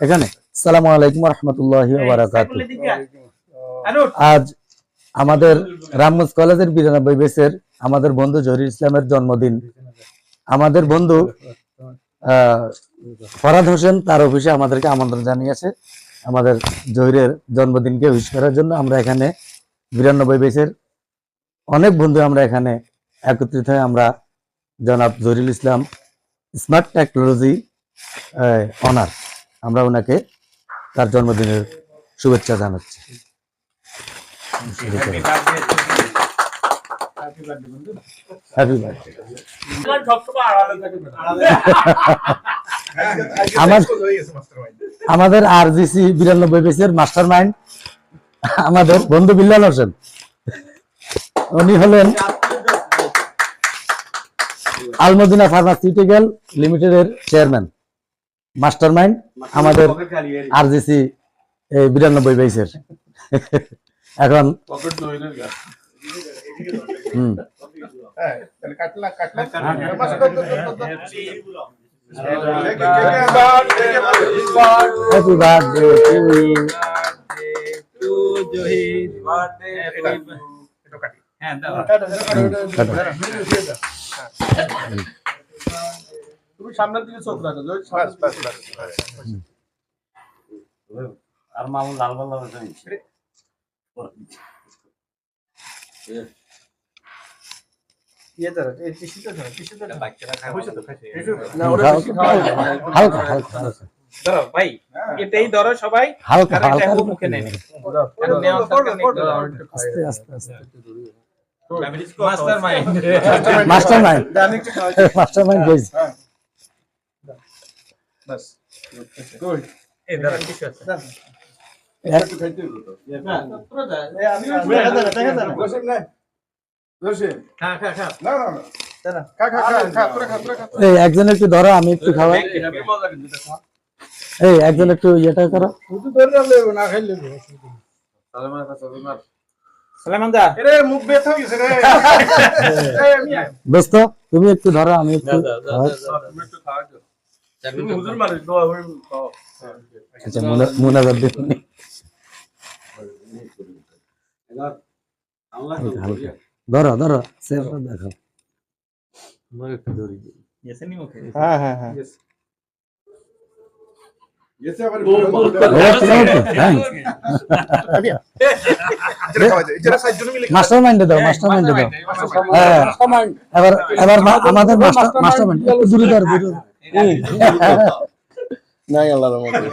এখানে? সালামু আলাইকুম রহমতুল্লাহি আজ আমাদের রামগঞ্জ কলেজের বিরানব্বই বেসের আমাদের বন্ধু জহির ইসলামের জন্মদিন। আমাদের বন্ধু আহ, ফরাদ হোসেন তার অফিসে আমাদেরকে আমন্ত্রণ জানিয়েছে। আমাদের জহিরের জন্মদিনকে উইশ করার জন্য আমরা এখানে বিরানব্বই বেসের অনেক বন্ধু আমরা এখানে একত্রিত হয়ে আমরা জনাব Zahirul Islam smart technology owner আমরা ওনাকে তার জন্মদিনের শুভেচ্ছা জানাচ্ছি। আমার আমাদের আর জিসি বিরানব্বই বেসের মাস্টার মাইন্ড আমাদের বন্ধু বিল্লাল হোসেন। উনি হলেন আলমদিনা ফার্মাসিউটিক্যাল লিমিটেডের চেয়ারম্যান মাস্টার মাইন্ড আমাদের আরজিসি এই বিরানব্বই বাইশের। এখন হুম। হ্যাপি বার্থডে টু ইউ তুমি সামনের দিকে চোখ রাখো আর মামুন লাল লাল লাল হালকা হালকা ধরো ভাই এটাই ধরো সবাই। হালকা হালকা। মুখে নেন আর নেওয়ার দরকার নেই। আস্তে আস্তে আস্তে। Master mind master mind master mind বাস। গুড এই কিছু আছে। একটু খাইতে হইব তো। পুরো দা আমি দেখা দাও দেখা দাও রসিম না। এই একজন একটু ধরো আমি একটু খাওয়াই। এই একজন একটু ইয়েটা করো। দোস্ত তুমি একটু ধরো আমি একটু আচ্ছা মুনা- দিন হালকা হালকা ধরো ধরো সেটা দেখো এসে নি মুখে হ্যাঁ হ্যাঁ হ্যাঁ। গেছে আবার ওকে, ওকে, thanks। মাস্টার মাইন্ডে দাও। মাস্টার মাইন্ডে দাও। হ্যাঁ। এবার এবার আমাদের মাস্টার মাস্টার মাইন্ড একটু দূরে দূরে ধরো। নাই আল্লাহর রহমতে।